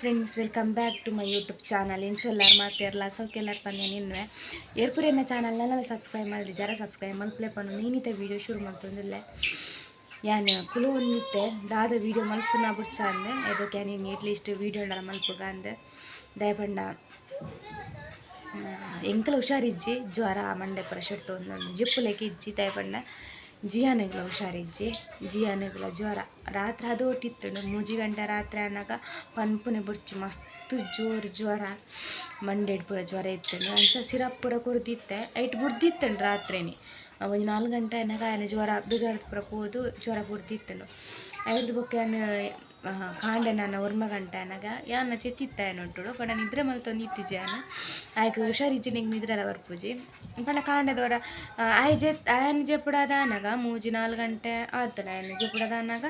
Friends welcome back to my YouTube channel ಎಂಚೊಲ್ಲಾರು ಮಾತಿರಲ್ಲ ಸೌಕೆಲ್ಲಾರು ಪನ್ನೆ ನಿನ್ವೆ? ಏರ್ಪುರೇನ ಚಾನಲ್ನೆಲ್ಲ ಸಬ್ಸ್ಕ್ರೈಬ್ ಮಾಡಿರಿ. ಜರ ಸಬ್ಸ್ಕ್ರೈಬ್ ಮಲ್ಪಲೆ ಪನ್ನು. ನೀನಿತ ವೀಡಿಯೋ ಶುರು ಮಾಡ್ತಂದಿಲ್ಲ ಯಾನು ಕುಲು ಒಂದಿತ್ತೆ ದಾದ ವೀಡಿಯೋ ಮಲ್ಪುನ ಬುಚ್ಚ ಅಂದೆ. ಅದಕ್ಕೆ ನೀನು ಎಟ್ಲೀಸ್ಟ್ ವೀಡಿಯೋ ಮಲ್ಪುಗ ಅಂದೆ. ದಯಪಂಡ ಎಂಕಲ್ ಹುಷಾರಿಜ್ಜಿ. ಜ್ವರ, ಮಂಡೆ ಪ್ರೆಷರ್ ತೊಂದೊಂದು ಜಿಪ್ಪುಲೆಕ್ಕೆ ಇಜ್ಜಿ ದಯಪಂಡ. ಜಿಯಾನೆಗ್ಲ ಹುಷಾರಿಜ್ಜಿ. ಜಿಯಾನೆಗ್ಲ ಜ್ವರ. ರಾತ್ರಿ ಅದು ಒಟ್ಟಿತ್ತು ಮೂಜಿ ಗಂಟೆ ರಾತ್ರಿ ಅನ್ನಗ ಪನ್ಪುನೆ ಬುಡ್ಚಿ ಮಸ್ತ್ ಜೋರು ಜ್ವರ. ಮಂಡೆಡ್ ಪೂರ ಜ್ವರ ಇತ್ತು ಅಂಚ ಸಿರಪ್ ಪೂರ ಕುರ್ದಿತ್ತೆ ಐಟ್ ಬುಡ್ದಿತ್ತು ರಾತ್ರಿನಿ. ಒಂದು ನಾಲ್ಕು ಗಂಟೆ ಅನ್ನಗ ಆಯ್ನ ಜ್ವರ ಬಿಗಾರ್ದು ಪೂರ ಪೋದು ಜ್ವರ ಬುಡ್ದಿತ್ತು ಐದು ಬೊಕ್ಕೆ ಕಾಂಡೆ ನನ್ನ ಒರ್ಮ ಗಂಟೆ ಅನ್ನಗ ಯಾನ ಚೆತ್ತಿತ್ತ ಏನೊಟ್ಟುಡು ಪಂಡ ನಿದ್ರೆ ಮಲ್ತೊಂದು ಅನ್ನ ಆಯ್ಕೆ ಹುಷಾರಿಜ್ಜಿ ನಿಂಗೆ ನಿದ್ರೆಲ್ಲ ಬರ್ಪುಜಿ ಪಂಡ ಕಾಂಡದವರ ಆಯ್ ಜೆ ಆಯನ ಜೆಪ್ಪುಡಾದ ಅನ್ನಗ ಮೂಜಿ ನಾಲ್ಕು ಗಂಟೆ ಆತನ ಆಯನ ಜೆಪ್ಪುಡಾದ ಅನ್ನಗ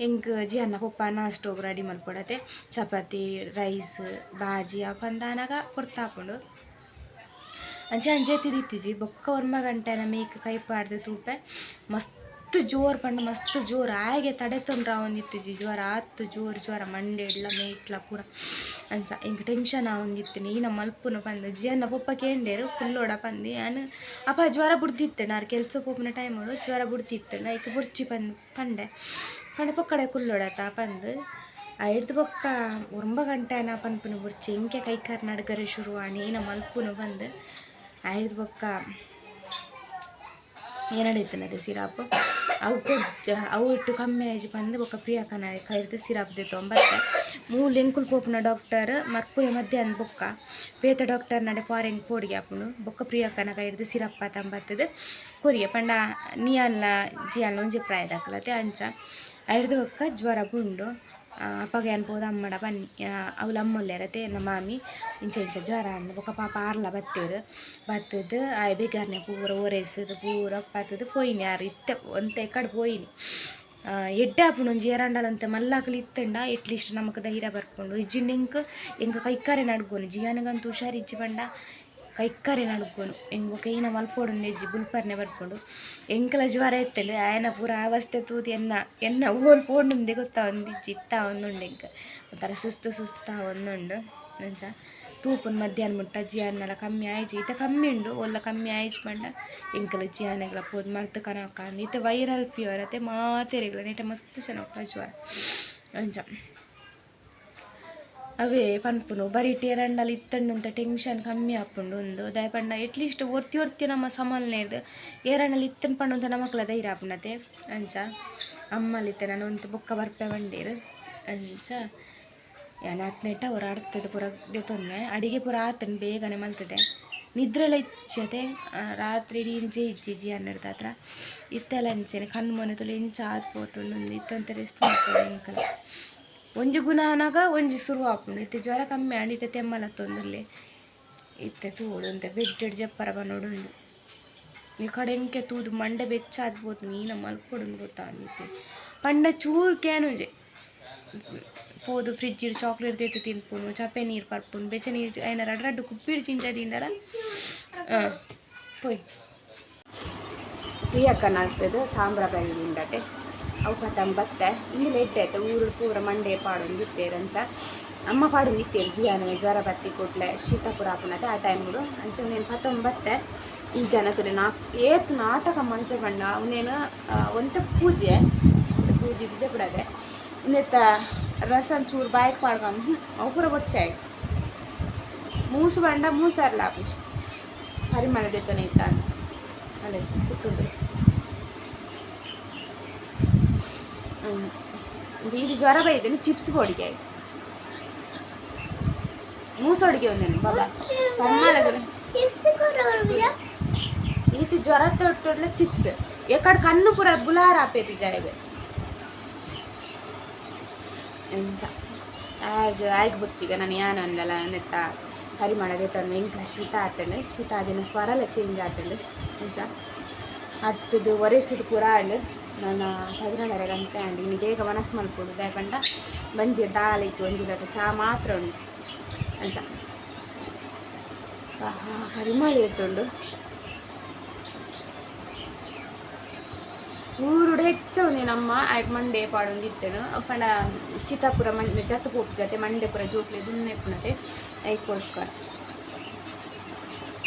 ಹಿಂಗೆ ಜಿ ಅನ್ನ ಪಪ್ಪ ನಾಷ್ಟ ರೆಡಿ ಮಲ್ಪಡತೆ ಚಪಾತಿ, ರೈಸ್, ಬಾಜಿ ಅಪ್ಪಂದ ಕೊಡ್ತಾಕೊಂಡು ಅಂಚೆ ಅಂಜೆ ಇತ್ತಿಜಿ ಬೊಕ್ಕ ಒರ್ಮ ಗಂಟೆನ ಮೇಕ್ ಕೈ ಪಾಡ್ದು ತೂಪೆ. ಮಸ್ತ್ ಜೋರು ಪಂಡ ಮಸ್ತ್ ಜೋರು. ಆಗೆ ತಡೆ ತೊಂದ್ರೆ ಅವನಿತ್ತಿಜಿ ಜ್ವರ ಆತು ಜೋರು ಜ್ವರ, ಮಂಡೆ ಇಡ್ಲ ಮೇಟ್ಲ ಪೂರ. ಅಂಚ ಇಂಕ ಟೆನ್ಷನ್ ಆವೊಂದಿತ್ತಿನಿ ಈ ನಮ್ಮ ಮಲ್ಪುನ ಪಂದ್ ಜಿಯನ್ನ ಪೊಪ್ಪ ಕೇಂಡೇರು ಕುಲ್ಲೋಡ ಪಂದಿ ಆನ್ ಅಪ್ಪ ಜ್ವರ ಬುಡ್ದಿತ್ತು ನಾನು ಕೆಲ್ಸ ಪೋಪಿನ ಟೈಮಡು ಜ್ವರ ಬುಡ್ದಿತ್ತಣ್ಣ ಈಗ ಬುಡ್ಚಿ ಪಂದ್ ಪಂಡೆ. ಪಂಡ ಪೊಕ್ಕಡೆ ಕುಲ್ಲೋಡತ ಪಂದ್ ಹಿಡ್ದು ಬೊಕ್ಕ ಒಂಬ ಗಂಟೆ ನಾ ಪನ್ಪುನ ಬುಡ್ಚಿ ಇಂಕೆ ಕೈಕಾರ್ ನಡ್ಗರೆ ಶುರು ಆಣಿ ನಮ್ಮ ಮಲ್ಪುನ ಬಂದು. ಹಿಡ್ದು ಬೊಕ್ಕ ಏನಡೈತನದೆ ಸಿರಾಪ್? ಅವು ಕೊಟ್ಟ ಅವು ಇಟ್ಟು ಕಮ್ಮಿ ಆಯ್ತು ಬಂದು ಬೊಕ್ಕ ಪ್ರಿಯಾಕನ ಕೈರ್ದು ಸಿರಾಪ್ ದಿತ್ತು ಒಂಬತ್ತೆ ಮೂಲು ಎಂಕುಲ್ ಪೋಪುನ ಡಾಕ್ಟರ್ ಮರ್ಪುಯ ಮಧ್ಯಾಹ್ನ ಬೊಕ್ಕ. ಪೇತ ಡಾಕ್ಟರ್ ನಡೆ ಪಾರೆಂಗ್ ಪೋಡಿಗೆ ಹಾಪುಂಡು ಬೊಕ್ಕ ಪ್ರಿಯಾಕನ ಕೈರ್ದು ಸಿರಪ್ಪ ತಂಬತ್ತದ ಕೊರಿಯ ಪಂಡ ನೀಯಲ್ಲ ಜಿಯಲ್ಲ ಒಂಜಿ ಪ್ರಾಯದಾಕಲತೆ ಅಂಚ. ಐರ್ದು ಬೊಕ್ಕ ಜ್ವರ ಬುಂಡು ಅಪ್ಪಗೆ ಅನ್ಬೋದು ಅಮ್ಮಡ ಬನ್ನಿ. ಅವಳು ಅಮ್ಮಲ್ಲೇರತ್ತೆ ನಮ್ಮ ಮಾಮಿ ಇಂಚ ಇಂಚ ಜ್ವರ ಅಂದ. ಬೊಕ ಪಾಪ ಆರ್ಲ ಬತ್ತೇರು ಬತ್ತದು, ಆಯ್ ಬೇಗಾರನೆ ಪೂರ ಒರೆಸದು ಪೂರ ಬತ್ತದು ಪೋಯಿನಿ ಯಾರು ಇತ್ತೆ, ಒಂತೆ ಕಡೆ ಪೋಯಿನಿ. ಎಡ್ಡೆ ಆಪುಂಡು ಒಂಜಿ ಏರಂಡಲಂತೆ ಇತ್ತಂಡ ಎಟ್ಲೀಸ್ಟ್ ನಮಕ್ ಧೈರ್ಯ ಬರ್ಕೊಂಡು ಇಜ್ಜಿಂಡ್ ಎಂಕ್ ಎಂಕ ಕೈಕಾರೆ ನಡ್ಗೋನು ಜಿಯಾನಗಂತೂ ಹುಷಾರು ಇಜ್ಜಿ ಪಂಡ ನಡ್ಗೋನು ಎಂಗ್ ಕೈನ ಮಲ್ಪೋಡು ಎಜ್ಜಿ ಬುಲ್ಪರ್ನೆ ಬರ್ಕೊಂಡು ಎಂಕಲ ಜ್ವರ ಎತ್ತಲೆ, ಆಯನ ಪೂರ ಅವಸ್ಥೆ ತೂತಿ ಎನ್ನ ಎನ್ನ ಓಲ್ ಪೋಂಡುಂದೆ ಗೊತ್ತಾ ಒಂದಿಜ್ಜಿ, ಇತ್ತ ಒಂದುಂಡು ಎಂಕ ಒಂಥರ ಸುಸ್ತು ಸುಸ್ತ ಒಂದುಂಡು ಅಂಚ ತೂಪನ್ ಮಧ್ಯಾಹ್ನ ಮುಟ್ಟ ಜಿಯಾನೆಲ್ಲ ಕಮ್ಮಿ ಆಯ್ಚಿ ಇತ್ತ ಕಮ್ಮಿ ಉಂಡು, ಒಲ್ಲ ಕಮ್ಮಿ ಆಯ್ಚಿ ಪಂಡ. ಎಂಕಲ ಜಿಯಾನೆಗಳ ಪೋದು ಮರ್ತು ಕನಕ ಇತ ವೈರಲ್ ಫೀವರ್ ಅತ್ತೆ ಮಾತೆರೆಗಳ ನೆಟ ಮಸ್ತ್ ಚೆನ್ನಾಗಿ ಜ್ವರ. ಅಂಚ ಅವೇ ಪನ್ಪುನು, ಬರೀ ಟೇರಂಡಲ ಇತ್ತಂಡು ಅಂತ ಟೆನ್ಷನ್ ಕಮ್ಮಿ ಆಪುಂಡು ಒಂದು. ದಾಯೆ ಪಂಡ ಎಟ್ಲೀಸ್ಟ್ ಒರ್ತಿ ಒರ್ತಿ ನಮ್ಮ ಸಮಲ್ನೇರ್ದು. ಏರಂಡಲ ಇತ್ತನ್ ಪಂಡು ಅಂತ ನಮಕ್ಲ ಧೈರ್ಯ ಆಪುನತೆ. ಅಂಚ ಅಮ್ಮಲಿತ್ತೆ ನಾನು ಒಂದು ಬೊಕ್ಕ ಬರ್ಪೆ ಬಂಡೀರು. ಅಂಚ ಯಾನ್ ನೆಟ್ಟ ಅವ್ರು ಆಡ್ತದೆ ಪೂರ ದೆತೊನ್ನೆ ಅಡಿಗೆ ಪೂರ ಆತನ್ ಬೇಗನೆ ಮಲ್ತದೆ. ನಿದ್ರೆಲ್ಲ ಇಚ್ಚತೆ ರಾತ್ರಿ ಇಡೀ ಇಂಚೆ ಇಜ್ಜಿ ಜಿ ಹನ್ನೆರಡು ಹತ್ರ ಇತ್ತೆಲ್ಲ ಅಂಚೆನೆ ಕಣ್ಣು ಮೊನೆ ತುಳು ಇಂಚ ಆದ್ಪೋತುಂಡು ಇತ್ತಂತ ರೆಸ್ಟ್ ಮಾಡ್ತಾರೆ ಇಂಕಲ ಒಂಜಿ ಗುಣ ಅನಾಗ ಒಂಜಿ ಶುರು ಆಪುಂಡು ಇತ್ತೆ ಜ್ವರ ಕಮ್ಮಿ ಆಂಡ್ ಇತ್ತೆ ತೆಮ್ಮಲ ತೊಂದುರ್ಲೆ ಇತ್ತೆ ತೂಡು ಅಂತೆ ಬೆಡ್ಡೆಡ್ ಜಪ್ಪರ ಬನ್ನೋಡುಂಡು ಈ ಕಡೆ ಎಂಕೆ ತೂದು ಮಂಡೆ ಬೆಚ್ಚ ಆದ್ಬೋದು ನೀನ ಮಲ್ಕೊಡು ಗೊತ್ತಾ ಅಂದಿತ್ತೆ ಪಂಡ ಚೂರು ಕ್ಯಾನುಜೆ పోదు ఫ్రిడ్జ్ చాక్లెట్ తెత్తి తినుపును చప్పే నీరు పరుపును బెచ్చ నీరు ఆయన రడ్డ రడ్డు కుప్పిడి చించ తిండరా పోయి ಪ್ರಿಯಕ್ಕ ನಾಗ್ತದೆ ಸಾಂಬ್ರ ಬೆಳ್ಳಿ ಉಂಡಟೆ ಅವು ಪತಂ ಬತ್ತೆ. ಇಲ್ಲಿ ಆಯ್ತು. ಊರು ಪೂರ ಮಂಡೆ ಪಾಡು ಅಂಚ ಅಮ್ಮ ಪಾಡು ನಿತ್ತೇರು ಜಿಯಾನೆ ಜ್ವರ ಬತ್ತಿ ಕೊಟ್ಲೆ ಶೀತ ಪುರ ಹಾಕೊಂಡತ್ತೆ ಆ ಟೈಮ್ಡು ಅಂಚೆ ಅವನೇನು ಪತಂ ಬತ್ತೆ. ಈ ಜನತುಲೆ ನಾ ಏತ್ ನಾಟಕ ಮಂತ್ರೆ ಬಣ್ಣ ಅವನೇನು ಒಂಟ ಪೂಜೆ ಪೂಜೆ ಗಿಜೆ ಬಿಡದೆ ಇನ್ನೆತ್ತ ರಸ ಚೂರು ಬಾಯಕ್ಕೆ ಪಾಡ್ಕೊಂಡು ಅವು ಪೂರ ಬೊಚ್ಚಾಯ್ ಮೂಸು ಬಂಡ, ಮೂಸಾರ್ಲ ಆಪೀಸ್. ಪರಿಮಳ ದೆತ್ತನೆ ಇತ್ತ ಅಲ್ಲೇ ಕುಟ್ಟುಂಡು ಬೀದಿ ಜ್ವರ ಬೈದೇನೆ ಚಿಪ್ಸ್ ಬೋಡಿಗೆ ಮೂಸ ಹೊಡಿಗೆ ಒಂದೇನು ಬಾಬಾ ಈತಿ ಜ್ವರ ತೊಟ್ಟೊಡ್ಲೆ ಚಿಪ್ಸ್ ಎಕಡೆ ಕಣ್ಣು ಪೂರ ಬುಲಾರ ಆಪೇತಿ ಜಾಯಿಗೆ ಆಗ ಆಯ್ಕೆ ಬುರ್ಚಿಗೆ ನಾನು ಏನು ಅಂದಲ್ಲ ನೆತ್ತ ಹರಿ ಮಾಡೋದೇ ತಂದು ಹೆಂಗೆ ಶೀತ ಆತಂಡೆ ಶೀತ ಅದೇನು ಸ್ವರಲ್ಲ ಚೇಂಜ್ ಆತಂಡೆ ಎಂಚ ಹತ್ತದು ಒರೆಸಿದ ಪೂರ ಆಂಡ್ ನಾನು ಹದಿನೇಳರ ಗಂಟೆ ಆಂಡ್ ಇನ್ನು ಬೇಗ ಮನಸ್ಸು ಮಲ್ಪುಡು ದಯಪಂಡ ಬಂಜಿ ದಾಲ್ ಇಚ್ಚು ಒಂಜಿ ಲೋಟ ಚಾ ಮಾತ್ರ ಉಂಡು ಅಂಚ ಹರಿಮಳಿ ಎತ್ತುಂಡು ಊರುಡೆ ಹೆಚ್ಚು ನಮ್ಮ ಆಯ್ಕೆ ಮಂಡೆ ಪಾಡೊಂದು ಇತ್ತೇನು ಪಂಡ ಸೀತಾಪುರ ಮಂಡೆ ಜತ್ತು ಪೋಪು ಜತೆ ಮಂಡೆ ಪುರ ಜೋಕ್ಲೆ ದುನ್ನೆ ಪುನತೆ ಐಕೋಸ್ಕರ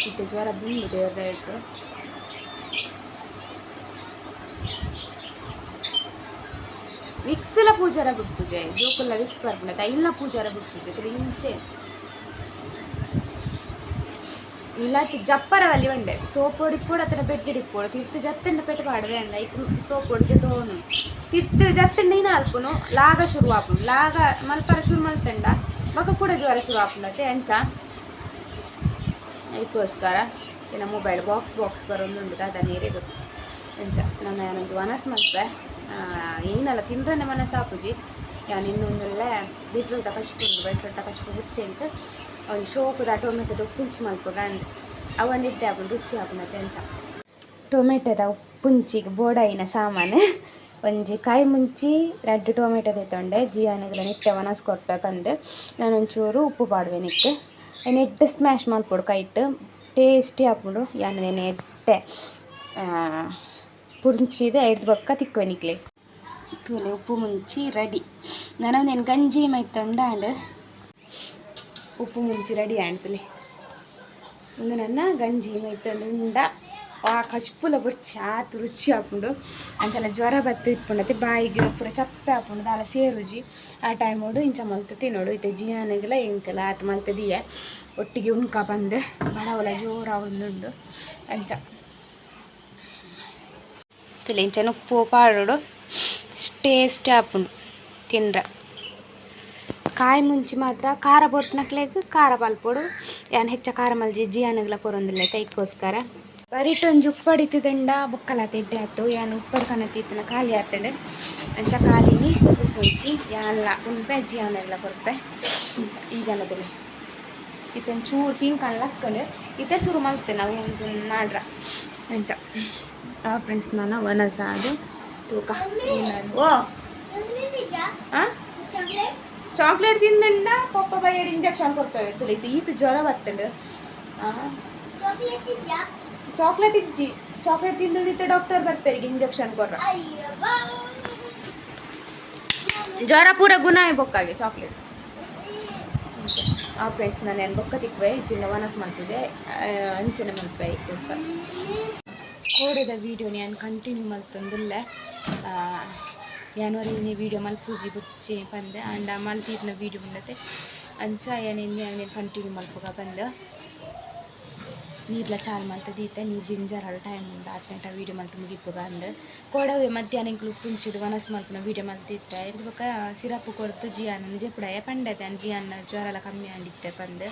ಇತ್ತೆ ಜ್ವರ ಬಂದು ದೇವ್ರ ಇಟ್ಟು ವಿಕ್ಸ್ಲ ಪೂಜಾರ ಬಿಟ್ಟು ಪೂಜೆ ಜೋಕುಲ್ಲ ವಿಕ್ಸ್ ಬರ್ಬಿಡತ್ತೆ ಇಲ್ಲ ಪೂಜಾರ ಬಿಟ್ಟು ಪೂಜೆ ತಿರುಗಿ ಇಂಚೆ ಇಲ್ಲಾಟಿ ಜಪ್ಪರ ಅಲ್ಲಿ ಬಂಡೆ ಸೋಪ್ ಹೊಡಿಪೋಡು ಅತನ ಪೆಟ್ಟು ಹಿಡಿಪೋಡು ತಿರ್ತು ಜತ್ತಂಡ ಪೆಟ್ಟು ಪಾಡವೆ ಅಂದ ಐಕ್ ಸೋಪ್ ಹೊಡಿಜ ತೋನು ತಿರ್ತು ಜತ್ತಂಡ ಇನ್ನ ಅಲ್ಪುನು ಲಾಗ ಶುರು ಆಪುನು ಲಾಗ ಮಲ್ಪರ ಶುರು ಮಲ್ತಂಡ ಮಗ ಕೂಡ ಜ್ವರ ಶುರು ಆಪುನತೆ ಅಂಚ ಅದಕ್ಕೋಸ್ಕರ ಇನ್ನ ಮೊಬೈಲ್ ಬಾಕ್ಸ್ ಬಾಕ್ಸ್ ಬರೋದು ಅದ ನೀರೇ ಗೊತ್ತು ಎಂಚ ನಾನು ಏನೊಂದು ವನಸ್ ಮಲ್ಪೆ ಏನಲ್ಲ ತಿಂದ್ರೆ ಮನಸ್ಸು ಆಪುಜಿ ಯಾನ್ ಇನ್ನೊಂದೆಲ್ಲ ಬೀಟ್ರೂಟ ಕಶ್ಪುಂಡು ಬೀಟ್ರೂಟ ಕಶ್ಪು ಬುಚ್ಚಿ ಅಂತ ಒಂದು ಶೋಕುದ ಟೊಮೆಟೊದ ಉಪ್ಪುಂಚಿ ಮಲ್ಪಗ ಅಂದ್. ಅವನ್ನಿಟ್ಟೆ ಆಪುಂಡು ರುಚಿ ಆಪುನತೆ ಎಂಚ ಟೊಮೆಟೊದ ಉಪ್ಪುಂಚಿಗೆ ಬೋಡಾಯಿನ ಸಾಮಾನು. ಒಂಜಿ ಕಾಯಿ ಮುಂಚಿ ರೆಡ್ ಟೊಮೆಟೊ ತೆತ್ತೊಂಡೆ ಜಿಯಾನಿಗಳ ನಿಟ್ಟೆ ಒಣಸ್ಕೊರ್ಪೆ ಬಂದು ನಾನೊಂಚೂರು ಉಪ್ಪು ಪಾಡುವೆ ನಿಟ್ಟು ನೆಟ್ಟು ಸ್ಮ್ಯಾಶ್ ಮಲ್ಪೊಡು ಕೈಟ್. ಟೇಸ್ಟಿ ಆಪುಂಡು. ಯಾನೇನೆ ನೆಟ್ಟೆ ಪುಡ್ಚಿದೆ ಐದು ಬೊಕ್ಕ ತಿಕ್ಕೊನಿಕ್ಲೆ ನಿಕ್ಲೆ ತೂಲೆ ಉಪ್ಪು ಮುಂಚಿ ರೆಡಿ. ನನವನೇನು ಗಂಜಿ, ಮೈತೊಂಡ ಅಂಡ್ ಉಪ್ಪು ಮುಂಚಿ ರೆಡಿ ಆಣ್ತಲೆ ಒಂದು ನನ್ನ ಗಂಜಿ ಮೈತೊಂದು ಉಂಡ ಆ ಕಶ್ಪುಲ ಬುರ್ಚಿ ಆತು ರುಚಿ ಆಪುಂಡು ಅಂಚಲ ಜ್ವರ ಬತ್ತು ಇಪ್ಪುಂಡತೆ ಬಾಯಿಗೆ ಪೂರ ಚಪ್ಪೆ ಆಪುಂಡು ದಾಲ ಸೇರುಜಿ. ಆ ಟೈಮ್ ಟೈಮೋಡು ಇಂಚ ಮಲ್ತ ತಿನ್ನೋಡು ಇತ್ತೆ ಜಿಯಾನಗಲ ಎಂಕಲ ಆತು ಮಲ್ತದಿಯೆ. ಒಟ್ಟಿಗೆ ಉಣ್ಕ ಬಂದು, ಬಡವಲ ಜೋರ ಅಂಚ ತುಲೆ ಇಂಚನ ಉಪ್ಪು ಪಾಡೋಡು. ಟೇಸ್ಟ್ ಆಪುಂಡು ತಿಂಡ್ರೆ ಕಾಯಿ ಮುಂಚಿ ಮಾತ್ರ ಖಾರ ಬೊಟ್ನಕ್ಲೆಗ್ ಖಾರ ಪಲ್ಪೊಡು ಏನು ಹೆಚ್ಚ ಖಾರ ಮಲ್ಜಿ ಜಿಯಾನಗ್ಲ ಕೊರೊಂದಿಲ್ಲ ತೈಕೋಸ್ಕರ ಬರಿಟೊಂಜಿ ಉಪ್ಪಡಿತಿದಂಡ ಬೊಕ್ಕಲ ತೆಡ್ಡೆ ಆತು. ಏನು ಉಪ್ಪಡ್ಕನ ತೀತನ ಖಾಲಿ ಆತಡೆ. ಅಂಚ ಖಾಲಿನಿ ಉಪ್ಪುಂಚಿ ಯಾನ್ಲ ಉನ್ಪೆ ಜಿಯಾನಗ್ಲ ಕೊರ್ಪೆ ಈ ಜನದಲ್ಲಿ ಇತ್ತೊಂದು ಚೂರು ಪಿಂಕ್ ಅನ್ನ ಲಕ್ಕಂಡು ಇತ್ತೆ ಶುರು ಮಲ್ತೆ ನಾವು ನಾಡ್ರ ಅಂಚ. ಫ್ರೆಂಡ್ಸ್ ನಾನು ವನಸ ಅದು. ತೂಕ. ಓ. ಚಾಕ್ಲೇಟ್ ತಿಂದ ಪಪ್ಪ ಬೈಯಡ್ ಇಂಜೆಕ್ಷನ್ ಕೊಡ್ತೇವೆ. ತುಲಿ ಈತ ಜ್ವರ ಬರ್ತಂಡ್ ಚಾಕ್ಲೇಟ್ ಇಜ್ಜಿ. ಚಾಕ್ಲೇಟ್ ತಿಂದಿದ್ದ ಡಾಕ್ಟರ್ ಬರ್ತಾರೆ ಇಂಜೆಕ್ಷನ್ ಕೊರ ಜ್ವರ ಪೂರ ಗುಣ ಬೊಕ್ಕಾಗೆ ಚಾಕ್ಲೇಟ್ ಆ ಫ್ರೆಂಡ್ಸ್ ನಾನು ಏನು ಬೊಕ್ಕ ತಿಕ್ವೆ ಚಿನ್ನ ವನಸ್ ಮಲ್ಪುಜೆ ಅಂಚನೆ ಮಲ್ಪೆ ಇದಕ್ಕೋಸ್ಕರ ಕೋಡೆದ ವೀಡಿಯೋ ನಾನು ಕಂಟಿನ್ಯೂ ಮಲ್ತಂದಿಲ್ಲ ಯಾನವರಿ ವೀಡಿಯೋ ಮಲ್ಪೂಜಿ ಬುಚ್ಚಿ ಬಂದೆ ಆಂಡ ಮಲ್ತಿದ್ನ ವೀಡಿಯೋ ಬಂದತೆ. ಅಂಚ ಏನೇನು నేను ಕಂಟಿನ್ಯೂ ಮಲ್ಪಗ ಬಂದು. ನೀರ್ಲ ಚಾಲ್ ಮಲ್ತ ದೀತೆ ನೀರು ಜಿಂಜರ್ ಹಳ ಟೈಮ್ ಉಂಡು, ಹತ್ತು ವೀಡಿಯೋ ಮಲ್ತ ಮುಗಿಪುಗ ಅಂದು. ಕೊಡವೆ ಮಧ್ಯಾಹ್ನ ಇಂಕ್ಲು ಉಪ್ಪುಂಚಿಡು ವನಸ್ ಮಲ್ಪನ ವೀಡಿಯೋ ಮಲ್ತಿತ್ತೆ ಇದು ಬೊಕ ಸಿರಪ್ ಕೊರ್ತು ಜಿಯಾನ ಜೆಪುಡಾಯ ಪಂಡತೆ ಜಿಯಾನ ಜ್ವರ ಕಮ್ಮಿ ಆಂಡಿತ್ತೆ ಪಂದು.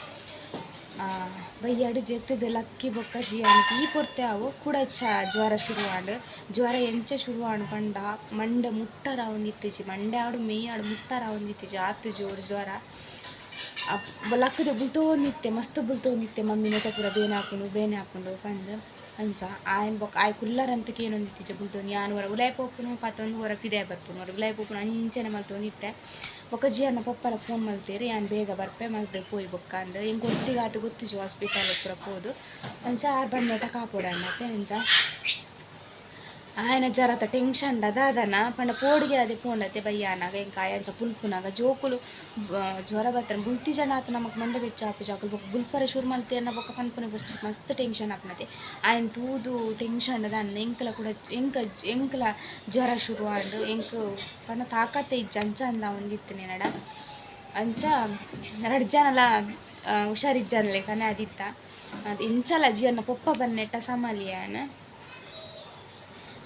ಬಯ್ಯಾಡು ಜೆತ್ತದ ಲಕ್ಕಿ ಬೊಕ್ಕ ಜಿಯಾನಕ್ಕೆ ಈ ಪೊರ್ತೆ ಅವು ಕೂಡ ಚ, ಜ್ವರ ಶುರುವಾಂಡು. ಜ್ವರ ಎಂಚ ಶುರುವಾಂಡು ಪಂಡ. ಮಂಡೆ ಮುಟ್ಟರ ಅವನಿತ್ತಿಜಿ ಮಂಡೆ ಆಡು, ಮೇಯ್ ಆಡು ಮುಟ್ಟರ ಅವನಿತ್ತಿಜಿ ಆತು ಜೋರು ಜ್ವರ. ಲಕ್ಕದ ಬುಲ್ತೋನಿತ್ತೆ ಮಸ್ತ್ ಬುಲ್ತೋನಿತ್ತೆ ಮಮ್ಮಿ ನೆಟ ಪೂರ ಬೇನೆ ಹಾಕೊಂಡು ಬೇನೆ ಹಾಕೊಂಡು ಪಂದ್ ಅಂಚ ಆಯನ್ ಬೊಕ್ಕ ಆಯ್ ಕುಲ್ಲರ್ ಅಂತ ಇತ್ತೀಚೆ ಬುಲ್ತೋನಿ. ಯಾನ್ ಹೊರ ಉಲಾಯ್ ಪೋಪುನು ಪತ್ತೊಂದು ಹೊರ ಪಿದೆ ಬರ್ಪುನು. ಹೊರ ಉಲಾಯ್ ಪೋಪುನು ಅಂಚನೆ ಮಲ್ತೋನಿತ್ತೆ ಬೊಕ್ಕ ಜಿಯನ್ನ ಪಪ್ಪರ ಫೋನ್ ಮಲ್ತೀರಿ, ಯಾನ್ ಬೇಗ ಬರ್ಪೆ, ಮಲ್ದೆ ಪೋಯ್ ಬೊಕ್ಕ ಅಂದ. ಹಿಂಗೆ ಗೊತ್ತಿಗಾತು ಗೊತ್ತಿಜು ಹಾಸ್ಪಿಟಲ್ ಪೂರ ಪೋದು. ಅಂಚ ಆರ್ ಕಾಪೋಡ ಕಾಪೋಡಣ್ಣತ್ತೆ ಅಂಚ. ఆయన జర అత టెన్షన్ దదాదన పండ పోడిగే అది పోండతే భయ్యానాగ ఇంకా ఆయన పుల్పునాగ జోకులు జ్వర బత్తన బుల్తి జనాత నమ్మకు మండ బెచ్చాపు జాకులు ఒక బుల్పర ಶುರು ಮಲ್ತೆ ಅನ್ನೋ ಬೊಕ್ಕ ಪನ್ಪುನ ಬರ್ಚಿ, ಮಸ್ತ್ ಟೆನ್ಷನ್ ಆಪನತೆ ಆಯ್ನ ತೂದು ಟೆನ್ಷನ್ ಅದ ಅನ್ನ ಎಂಕಲ ಕೂಡ, ಎಂಕ, ಎಂಕಲ ಜ್ವರ ಶುರು ಆಂಡು, ಎಂಕ ಪಣ ತಾಕತ್ತೆ ಇಜ್ಜ, ಅಂಚ ಅಂದ ಒಂದಿತ್ತು ನೆನಡ. ಅಂಚ ಎರಡು ಜನಲ ಹುಷಾರಿಜ್ಜನ್ಲೆ ಕನೆ ಅದಿತ್ತ. ಅದು ಇಂಚಲ ಜಿಯನ್ನ ಪೊಪ್ಪ ಬನ್ನೆಟ್ಟ ಸಮಾಲಿಯಾನ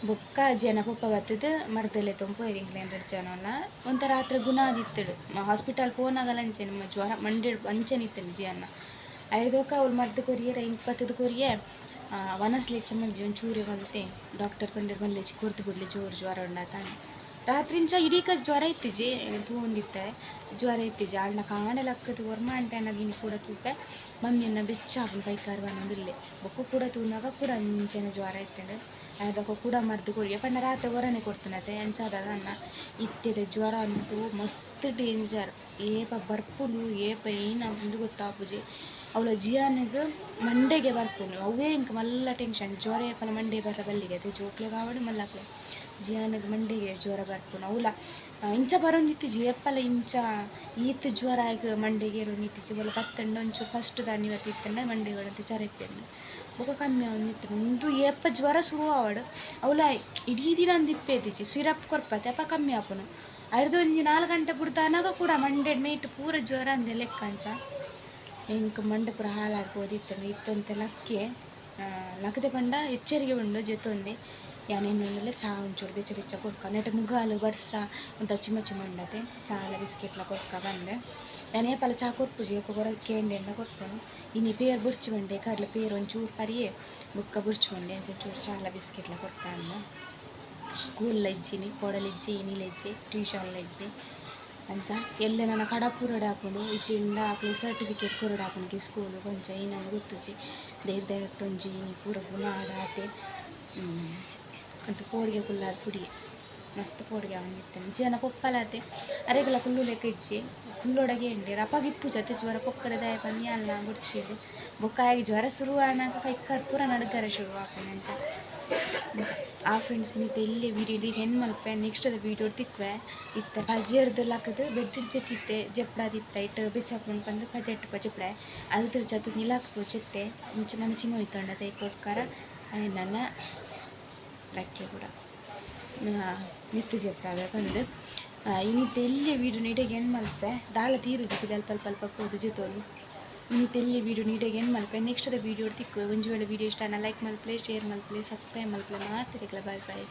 ಬೊಕ್ಕ ಜನ ಪೊಪ್ಪ ಬತ್ತದ ಮರದಲ್ಲೇ ತೊಂಪು ಇಂಗ್ಲೆಂಡ್ ಜನನ ಒಂಥರ ರಾತ್ರಿ ಗುಣ ಆದಿತ್ತಡು ಹಾಸ್ಪಿಟಲ್ ಪೋನಾಗಲ್ಲ ಅಂಚೆನೆ ಜ್ವರ ಮಂಡೆ ಅಂಚೆನೆ ಇತ್ತಲು ಜಿಯನ್ನ ಐದೋಕ ಅವ್ಳು ಮದ್ದು ಕೊರಿಯರ ಇಪ್ಪತ್ತದು ಕೊರಿಯೆ ವನಸ್ಲೆ ಮಂಜಿ ಒಂಚೂರಿ ಬಂತೆ ಡಾಕ್ಟರ್ ಕಂಡು ಬಂದ್ಲೆಚ್ಚಿ ಕೊರ್ತು ಬಿಡ್ಲಿ ಜೋರು ಜ್ವರ ಉಂಡ ತಾನೆ ರಾತ್ರಿಂಚ ಇಡೀ ಕಸ್ ಜ್ವರ ಇತ್ತಿಜಿ ತೂಂದಿತ್ತೆ? ಜ್ವರ ಇತ್ತಿಜಿ ಅಣ್ಣ ಕಾಣೆ ಲಕ್ಕದು ವರ್ಮ ಅಂಟೆ ನಗಿನಿ ಕೂಡ ತೂಪೆ ಮಮ್ಮಿಯನ್ನ ಬೆಚ್ಚಾಪು ಕೈಕಾರ್ ಬಂದಿಲ್ಲೆ. ಬೊಕ್ಕ ಕೂಡ ತೂನಾಗ ಕೂಡ ಅಂಚೆನೆ ಜ್ವರ ಇತ್ತಂಡು. ಅದಕ್ಕೆ ಕೂಡ ಮರ್ದು ಕೊಡಿ. ಪಂಡ ರಾತ್ರಿ ಹೊರನೆ ಕೊಡ್ತಾನತೆ ಎಂಚಾದ ಅನ್ನ. ಇತ್ತೆ ಜ್ವರ ಅಂತೂ ಮಸ್ತ್ ಡೇಂಜರ್ ಏಪ ಬರ್ಪುನು ಏಪ ಏನ ಒಂದು ಗೊತ್ತಾಪುಜಿ ಅವಳ ಜಿಯಾನಿಗೆ ಮಂಡೆಗೆ ಬರ್ಪುನು ಅವೇ ಇಂಕ ಮಲ್ಲ ಟೆನ್ಷನ್ ಜ್ವರ ಏಪನ ಮಂಡೆ ಬರ ಬಲ್ಲಿಗೆ ಅದು ಜೋಕ್ಲೆ ಕಾವಡು ಮಲ್ಲಾಕ್ಲೆ. ಜಿಯಾನಿಗೆ ಮಂಡೆಗೆ ಜ್ವರ ಬರ್ಪುನು ಅವಲ ಇಂಚ ಬರೋ ಜಿ ಎಪ್ಪಲ ಇಂಚ. ಈತ್ ಜ್ವರ ಆಗ ಮಂಡೆಗೆ ಇರೋ ನಿಟ್ಟಿಜಿ ಬೊಲ ಪತ್ತಂಡ ಒಂಚು ಫಸ್ಟ್ ದಾನಿ ಇವತ್ತು ಇತ್ತಂಡ ಮಂಡೆಗೆ ಅಂತ ಚರಪ್ಪೆನ್ನು ಬೊಕ ಕಮ್ಮಿ ಅವನಿತ್ತು ಒಂದು ಏಪ ಜ್ವರ ಶುರು ಆವಡು ಅವ್ಲ ಇಡೀ ದಿನ ಒಂದು ಇಪ್ಪೇದಿಚ್ಚಿ ಸಿರಪ್ ಕೊರ್ಪತ್ತೆ ಅಪ್ಪ ಕಮ್ಮಿ ಆಪುನು. ಅರ್ಧ ಒಂಜಿ ನಾಲ್ಕು ಗಂಟೆ ಬಿಡ್ತಾನಾಗ ಕೂಡ ಮಂಡೆ ನೈಟ್ ಪೂರ ಜ್ವರ ಅಂದೆ ಲೆಕ್ಕಂಚ ಇಂಕ ಮಂಡೆ ಪೂರ ಹಾಳಾಗ್ಬೋದು ಇತ್ತಂಡ ಇತ್ತಂತೆ ಲಕ್ಕೆ ಲಕ್ಕದೆ ಪಂಡ ಎಚ್ಚರಿಕೆ ಉಂಡು ಜೊತೊಂದೆ. ಯಾನೇನೊಂದುಲ್ಲ ಚಾ ಒಂಚೂರು ಬೆಚ್ಚ ಬೆಚ್ಚ ಕೊಡ್ಕ ನೆಟ್ಟ ಮುಗಾಲು ಬರ್ಸ ಒಂಥರ ಚಿಮ್ಮ ಚಿಮ್ಮ ಉಂಡತೆ. ಚಾಲ, ಬಿಸ್ಕೆಟ್ಲ ಕೊಡ್ಕ ಬಂದೆ. ಯಾನೇ ಪಲ ಚಾ ಕೊರ್ಪುಜಿ ಎಪ್ಪ ಕೊರ ಕೇಂಡೆ ಎಂಡ ಕೊರ್ಪನು ಇನಿ ಪೇರ್ ಬುರ್ಚಿ ಬಂಡೆ ಕಡ್ಲೆ ಪೇರ್ ಒಂಚೂರು ಪರಿಯೆ ಬುಕ್ಕ ಬುರ್ಚಿ ಬಂಡೆ ಅಂತ ಒಂಚೂರು ಚಾಲ ಬಿಸ್ಕೆಟ್ಲ ಕೊಡ್ಕ ಅಂದ ಸ್ಕೂಲ್ ಇಜ್ಜಿನಿ ಕೊಡಲಿಜ್ಜಿ ಇನಿಲಿಜ್ಜಿ ಟ್ಯೂಷನ್ಲ ಇಜ್ಜಿ ಅಂಚ ಎಲ್ಲೆ ನನ್ನ ಕಡಪುರಡು ಹಾಕೊಂಡು ಇಚ್ಚಿಂಡ ಆಕಲಿ ಸರ್ಟಿಫಿಕೇಟ್ ಕೊರಡು ಹಾಕೊಂಡು ಸ್ಕೂಲು ಕೊಂಚ ಏನಾದ್ರು ಗೊತ್ತುಜಿ ದೇರ್ ದಯವಿಟ್ಟು ಒಂಜಿ ಇನಿ ಪೂರ ಗುಣಾಡ ಆತೆ ಅಂತ ಪೋಡಿಗೆ ಕುಲ್ಲಾದ ಪುಡಿ ಮಸ್ತ್ ಪೋಡಿಗೆ ಅವನಿತ್ತೆ ಜೀವನ ಪೊಪ್ಪಲಾತೆ ಅರೆಗಲ ಕುಲ್ಲು ಲೆಕ್ಕ ಇಜ್ಜಿ. ಕುಲ್ಲೊಡಗೆ ಎಂಡಿ ರಪಗಿಪ್ಪು ಜೊತೆ ಜ್ವರ ಪೊಕ್ಕಡೆ ದಯ ಬನ್ನಿ ಅಲ್ಲ ಬುಡ್ಚಿಡು ಬೊಕ್ಕಾಗಿ ಜ್ವರ ಶುರು ಆನಾಗ ಕೈ ಕರ್ಪೂರ ನಡುಗರ ಶುರು ಅಂಚ ಆ ಫ್ರೆಂಡ್ಸ್ ನಿಂತ ಇಲ್ಲೇ ವೀಡಿಯೋ ಇಡೀ ಹೆಣ್ಣು ಮಲ್ಪೆ ನೆಕ್ಸ್ಟ್ ಅದು ವೀಡಿಯೋ ತಿಕ್ವೆ ಇತ್ತ ಪಜಿ ಹಾಕಿದ್ರೆ ಹಾಕದು ಬೆಡ್ ಜೊತಿತ್ತೆ ಜಪ್ಡಾದಿತ್ತ ಇಟ್ಟು ಬಿಚ್ಚಾಕೊಂಡು ಬಂದು ಪಜೆ ಇಟ್ಟು ಪಜಪ್ಡೆ ಅಲ್ದ್ರ ಜೊತೆ ನಿಲಾಕ್ಪು ಜೊತೆ ಮುಂಚೆ ನನ್ನ ಚಿಮ್ಮ ಹೋಯ್ತಂಡ ಅದಕ್ಕೋಸ್ಕರ ನನ್ನ ಲಕ್ಕೆ ಕೂಡ. ನಿತ್ತು ಜಪ್ಪಾಗ ಬಂದು ಇನ್ನಿತ್ತ ಎಲ್ಲಿ ವೀಡಿಯೋ ನೀಟಾಗಿ ಏನು ಮಲ್ಪೆ ದಾಳ ತೀರು ಜೊತೆ ಅಲ್ಪ ಅಲ್ಪ ಅಲ್ಪ ಹೋದು ಜೊತೋಲು. ಇನ್ನಿತ್ತ ಎಲ್ಲಿ ವೀಡಿಯೋ ನೀಟಾಗಿ ಏನು ಮಲ್ಪೆ ನೆಕ್ಸ್ಟ್ ಅದ ವೀಡಿಯೋ ತಿಕ್ಕು ಒಂಜು ವೇಳೆ ವೀಡಿಯೋ ಇಷ್ಟ ಲೈಕ್ ಮಲ್ಪ್ಲೆ ಶೇರ್ ಮಲ್ಪ್ಲೆ ಸಬ್ಸ್ಕ್ರೈಬ್ ಮಲ್ಪ್ಲೆ ಮಾತಿರಲ್ಲ ಬಾಯ್ ಬಾಯ್